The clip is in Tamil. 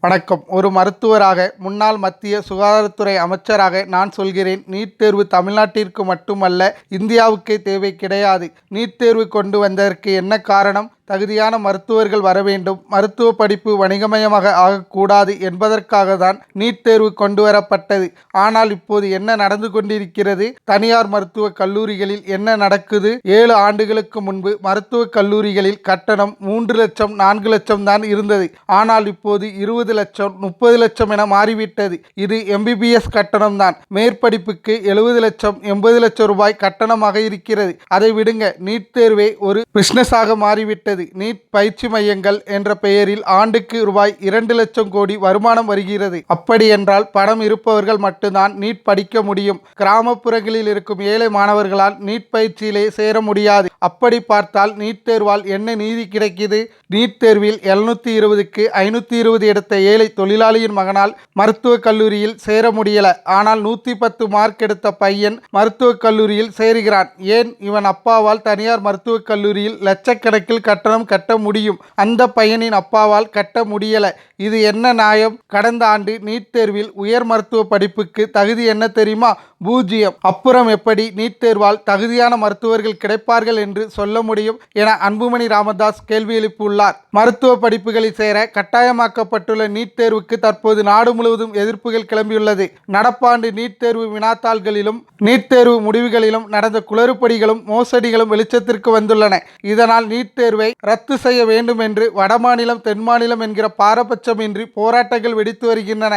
வணக்கம். ஒரு மருத்துவராக முன்னாள் மத்திய சுகாதாரத்துறை அமைச்சராக நான் சொல்கிறேன். நீட் தேர்வு தமிழ்நாட்டிற்கு மட்டுமல்ல இந்தியாவுக்கே தேவை கிடையாது. நீட் தேர்வு கொண்டு வந்ததற்கு என்ன காரணம்? தகுதியான மருத்துவர்கள் வர வேண்டும். மருத்துவ படிப்பு வணிகமயமாக ஆகக்கூடாது என்பதற்காக தான் நீட் தேர்வு கொண்டு வரப்பட்டது ஆனால் இப்போது என்ன நடந்து கொண்டிருக்கிறது? தனியார் மருத்துவ கல்லூரிகளில் என்ன நடக்குது? ஏழு ஆண்டுகளுக்கு முன்பு மருத்துவ கல்லூரிகளில் கட்டணம் மூன்று லட்சம் நான்கு லட்சம் தான் இருந்தது. ஆனால் இப்போது இருபது லட்சம் முப்பது லட்சம் என மாறிவிட்டது. இது எம்பிபிஎஸ் கட்டணம் தான். மேற்படிப்புக்கு எழுபது லட்சம் எண்பது லட்சம் ரூபாய் கட்டணமாக இருக்கிறது. அதை விடுங்க. நீட் தேர்வே ஒரு பிசினஸாக மாறிவிட்டது. நீட் பயிற்சி மையங்கள் என்ற பெயரில் ஆண்டுக்கு ரூபாய் இரண்டு லட்சம் கோடி வருமானம் வருகிறது. அப்படி என்றால் பணம் இருப்பவர்கள் மட்டும்தான் நீட் படிக்க முடியும். கிராமப்புறங்களில் இருக்கும் ஏழை மாணவர்களால் நீட் பயிற்சியிலே சேர முடியாது. அப்படி பார்த்தால் நீட் தேர்வால் என்ன நீதி கிடைக்குது? நீட் தேர்வில் எழுநூத்தி இருபதுக்கு ஐநூத்தி இருபது எடுத்த ஏழை தொழிலாளியின் மகனால் மருத்துவக் கல்லூரியில் சேர முடியல. ஆனால் நூத்தி பத்து மார்க் எடுத்த பையன் மருத்துவக் கல்லூரியில் சேருகிறான். ஏன்? இவன் அப்பாவால் தனியார் மருத்துவக் கல்லூரியில் லட்சக்கணக்கில் கட்ட கட்டணம் கட்ட முடியும். அந்த பையனின் அப்பாவால் கட்ட முடியல. இது என்ன நியாயம்? கடந்த ஆண்டு நீட் தேர்வில் உயர் மருத்துவ படிப்புக்கு தகுதி என்ன தெரியுமா? பூஜ்ஜியம். அப்புறம் எப்படி நீட் தேர்வால் தகுதியான மருத்துவர்கள் கிடைப்பார்கள் என்று சொல்ல முடியும் என அன்புமணி ராமதாஸ் கேள்வி எழுப்பியுள்ளார். மருத்துவ படிப்புகளில் சேர கட்டாயமாக்கப்பட்டுள்ள நீட் தேர்வுக்கு தற்போது நாடு முழுவதும் எதிர்ப்புகள் கிளம்பியுள்ளது. நடப்பாண்டு நீட் தேர்வு வினாத்தாள்களிலும் நீட் தேர்வு முடிவுகளிலும் நடந்த குளறுபடிகளும் மோசடிகளும் வெளிச்சத்திற்கு வந்துள்ளன. இதனால் நீட் தேர்வை ரத்து செய்ய வேண்டும் என்று வடமாநிலம் தென்மாநிலம் என்கிற பாரபட்சமின்றி போராட்டங்கள் வெடித்து வருகின்றன.